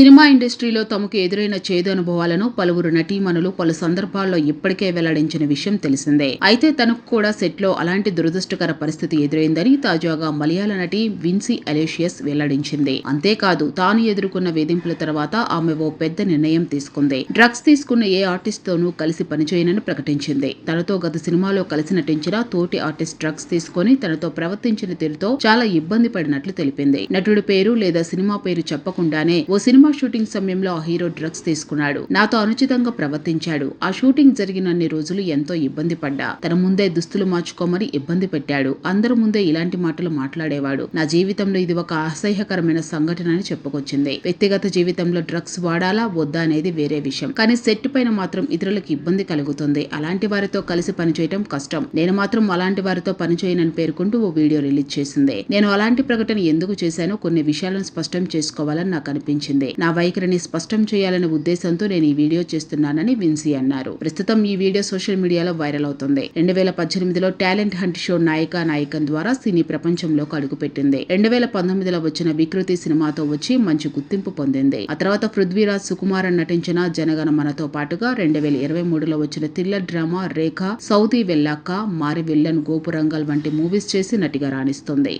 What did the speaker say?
Cinema ఇండస్ట్రీలో తమకు ఎదురైన చేదు అనుభవాలను పలువురు నటీమణులు పలు సందర్భాల్లో ఇప్పటికే వెల్లడించిన విషయం తెలిసిందే. అయితే తనకు కూడా సెట్లో అలాంటి దురదృష్టకర పరిస్థితి ఎదురైందని తాజాగా మలయాళ నటి విన్సీ అలేషియస్ వెల్లడించింది. అంతేకాదు తాను ఎదుర్కొన్న వేధింపుల తర్వాత ఆమె ఓ పెద్ద నిర్ణయం తీసుకుంది. డ్రగ్స్ తీసుకున్న ఏ ఆర్టిస్ట్ తోనూ కలిసి పనిచేయనని ప్రకటించింది. తనతో గత సినిమాలో కలిసి నటించిన తోటి ఆర్టిస్ట్ డ్రగ్స్ తీసుకొని తనతో ప్రవర్తించిన తీరుతో చాలా ఇబ్బంది పడినట్లు తెలిపింది. నటుడి పేరు లేదా సినిమా పేరు చెప్పకుండానే ఓ సినిమా షూటింగ్ సమయంలో ఆ హీరో డ్రగ్స్ తీసుకున్నాడు. నాతో అనుచితంగా ప్రవర్తించాడు. ఆ షూటింగ్ జరిగినన్ని రోజులు ఎంతో ఇబ్బంది పడ్డా. తన ముందే దుస్తులు మార్చుకోమని ఇబ్బంది పెట్టాడు. అందరి ముందే ఇలాంటి మాటలు మాట్లాడేవాడు. నా జీవితంలో ఇది ఒక అసహ్యకరమైన సంఘటన అని చెప్పుకొచ్చింది. వ్యక్తిగత జీవితంలో డ్రగ్స్ వాడాలా వద్దా అనేది వేరే విషయం. కానీ సెట్ పైన మాత్రం ఇతరులకు ఇబ్బంది కలుగుతుంది. అలాంటి వారితో కలిసి పనిచేయడం కష్టం. నేను మాత్రం అలాంటి వారితో పనిచేయనని పేర్కొంటూ ఓ వీడియో రిలీజ్ చేసింది. నేను అలాంటి ప్రకటన ఎందుకు చేశానో కొన్ని విషయాలను స్పష్టం చేసుకోవాలని నాకు అనిపించింది. నా వైఖరిని స్పష్టం చేయాలనే ఉద్దేశంతో నేను ఈ వీడియో చేస్తున్నానని విన్సీ అన్నారు. ప్రస్తుతం ఈ వీడియో సోషల్ మీడియాలో వైరల్ అవుతుంది. రెండు వేల పద్దెనిమిదిలో టాలెంట్ హంట్ షో నాయిక నాయకన్ ద్వారా సినీ ప్రపంచంలోకి అడుగుపెట్టింది. రెండు వేల పంతొమ్మిదిలో వచ్చిన వికృతి సినిమాతో వచ్చి మంచి గుర్తింపు పొందింది. ఆ తర్వాత పృథ్వీరాజ్ సుకుమారన్ నటించిన జనగణ మనతో పాటుగా రెండు వేల ఇరవై మూడులో వచ్చిన థ్రిల్లర్ డ్రామా రేఖ సౌదీ వెళ్ళాక మారి విల్లన్ గోపురంగల్ వంటి మూవీస్ చేసి నటిగా రాణిస్తుంది.